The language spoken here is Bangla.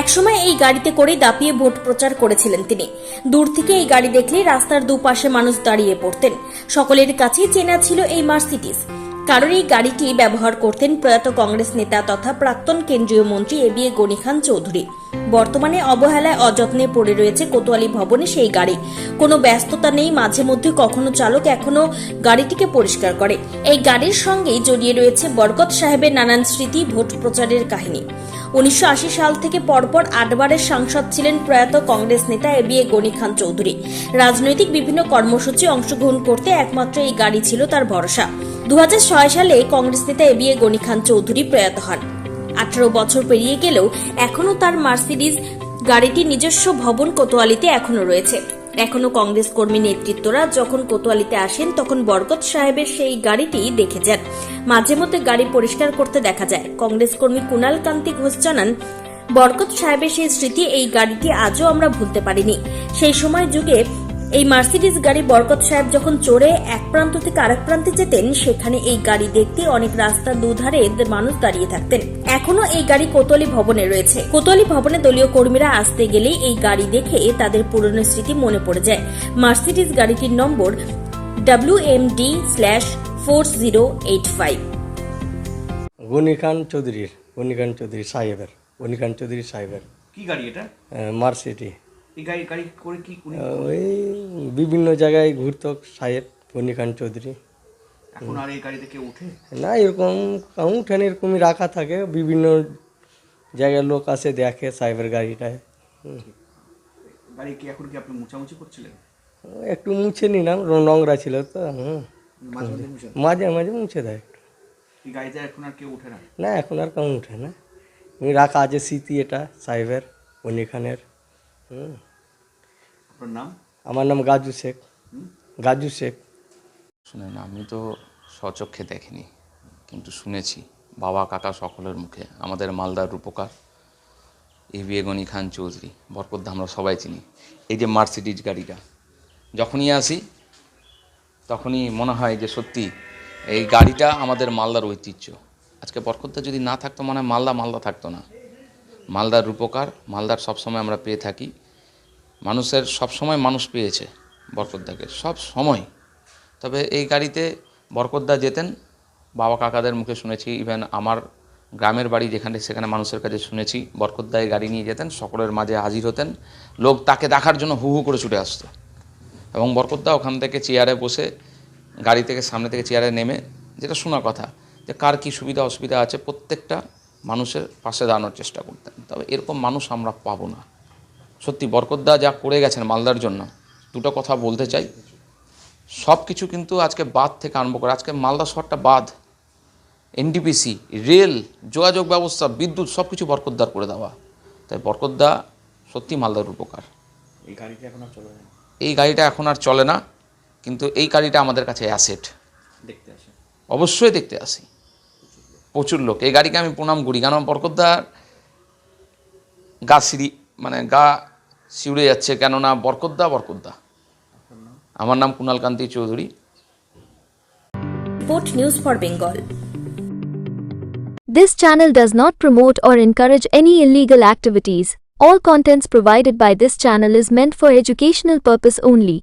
একসময় এই গাড়িতে করে দাপিয়ে ভোট প্রচার করেছিলেন তিনি। দূর থেকে এই গাড়ি দেখলে রাস্তার দুপাশে মানুষ দাঁড়িয়ে পড়তেন। সকলের কাছেই চেনা ছিল এই মার্সিডিস কারণ এই গাড়িটি ব্যবহার করতেন প্রয়াত কংগ্রেস নেতা তথা প্রাক্তন কেন্দ্রীয় মন্ত্রী A B A Ghani Khan Choudhury. বর্তমানে অবহেলায় অযত্নে পড়ে রয়েছে কোতোয়ালি ভবনে সেই গাড়ি। কোনো ব্যস্ততা নেই, মাঝে মধ্যে কখনো চালক এখনও গাড়িটিকে পরিষ্কার করে। এই গাড়ির সঙ্গেই জড়িয়ে রয়েছে বরকত সাহেবের নানান স্মৃতি, ভোট প্রচারের কাহিনী। উনিশশো আশি সাল থেকে পরপর আটবারের সাংসদ ছিলেন প্রয়াত কংগ্রেস নেতা A B A Ghani Khan Choudhury. রাজনৈতিক বিভিন্ন কর্মসূচি অংশগ্রহণ করতে একমাত্র এই গাড়ি ছিল তার ভরসা। দু হাজার ছয় সালে কংগ্রেস নেতা A B A Ghani Khan Choudhury প্রয়াত হন। আঠারো বছর পেরিয়ে গেলেও এখনও তার মার্সিডিজ গাড়িটি নিজস্ব ভবন কোতোয়ালিতে এখনও রয়েছে। এখনও কংগ্রেস কর্মী নেতৃত্বরা যখন কোতোয়ালিতে আসেন, তখন বরকত সাহেবের সেই গাড়িটি দেখে যান। মাঝে মধ্যে গাড়ি পরিষ্কার করতে দেখা যায়। কংগ্রেস কর্মী কুণাল কান্তি ঘোষ জানান, বরকত সাহেবের সেই স্মৃতি এই গাড়িটি আজও আমরা ভুলতে পারিনি। সেই সময় যুগে এই মার্সিডিজ গাড়ি বরকত সাহেব যখন চড়ে এক প্রান্ত থেকে আরেক প্রান্তে যেতেন সেখানে এই গাড়ি দেখতে অনেক রাস্তার দুধারে মানুষ দাঁড়িয়ে থাকতেন। এখনও এই গাড়ি কোতোয়ালি ভবনে রয়েছে। কোতোয়ালি ভবনে দলীয় কর্মীরা আসতে গেলেই এই গাড়ি দেখে তাদের পুরনো স্মৃতি মনে পড়ে যায়। মার্সিডিজ গাড়িটির number W M D slash four zero eight five Ghani চৌধুরীর গনি চৌধুরী সাহেবের গনি চৌধুরী সাহেবের। কি গাড়ি এটা? মার্সিটি এই গাড়ি গাড়ি করে কি উনি ওই বিভিন্ন জায়গায় ঘুরত সাহেব গনি খান চৌধুরী। এখন আর এই গাড়িতে কেউ উঠে না এরকম উঠেন এরকমই রাখা থাকে। বিভিন্ন জায়গায় লোক আসে দেখে সাহেবের গাড়িটায়। গাড়ি কি এখন কি আপনি মুছামুছি করছিলেন? একটু মুছে নিলাম নোংরা ছিল তো হুম। মাঝে মাঝে মুছে দেয় একটু। এই গাড়িতে এখন আর কেউ উঠে না? না এখন আর কেমন উঠে না। রাখা আছে স্মৃতি এটা সাহেবের গনি খানের হুম আপনার নাম? আমার নাম গাজু শেখ। গাজু শেখ। শুনেন আমি তো স্বচক্ষে দেখিনি কিন্তু শুনেছি বাবা কাকা সকলের মুখে। আমাদের মালদার রূপকার এ বি গনি খান চৌধুরী বরকদ্দা আমরা সবাই চিনি। এই যে মার্সিডিজ গাড়িটা যখনই আসি তখনই মনে হয় যে সত্যি এই গাড়িটা আমাদের মালদার ঐতিহ্য। আজকে বরকদ্দা যদি না থাকতো মনে হয় মালদা মালদা থাকতো না। মালদার রূপকার মালদার সবসময় আমরা পেয়ে থাকি। মানুষের সব সময় মানুষ পেয়েছে বরকদ্দাকে সব সময়। তবে এই গাড়িতে বরকতদা যেতেন, বাবা কাকাদের মুখে শুনেছি ইভেন আমার গ্রামের বাড়ি যেখানে, সেখানে মানুষের কাছে শুনেছি বরকতদা এই গাড়ি নিয়ে যেতেন, সকলের মাঝে হাজির হতেন, লোক তাকে দেখার জন্য হু হু করে ছুটে আসতো। এবং বরকতদা ওখান থেকে চেয়ারে বসে, গাড়ি থেকে সামনে থেকে চেয়ারে নেমে, যেটা শোনা কথা, যে কার কী সুবিধা অসুবিধা আছে, প্রত্যেকটা মানুষের পাশে দাঁড়ানোর চেষ্টা করতেন। তবে এরকম মানুষ আমরা পাবো না। সত্যি বরকতদা যা করে গেছেন মালদার জন্য দুটো কথা বলতে চাই। সব কিছু কিন্তু আজকে বাদ থেকে আরম্ভ করে আজকে মালদা শহরটা বাদ। এনডিপিসি রেল যোগাযোগ ব্যবস্থা বিদ্যুৎ সব কিছু বরকতদার করে দেওয়া। তাই বরকতদা সত্যি মালদার উপকার। এই গাড়িটা এখন আর চলে না? এই গাড়িটা এখন আর চলে না কিন্তু এই গাড়িটা আমাদের কাছে অ্যাসেট দেখতে আসে। অবশ্যই দেখতে আসি। প্রচুর লোক। এই গাড়িকে আমি প্রণাম করি। কারণ বরকতদার গা সিঁড়ি মানে গা শিউড়ে যাচ্ছে কেননা বরকতদা বরকতদা আমার নাম Kunal Kanti Chowdhury report news for Bengal This channel does not promote or encourage any illegal activities. All contents provided by this channel is meant for educational purpose only.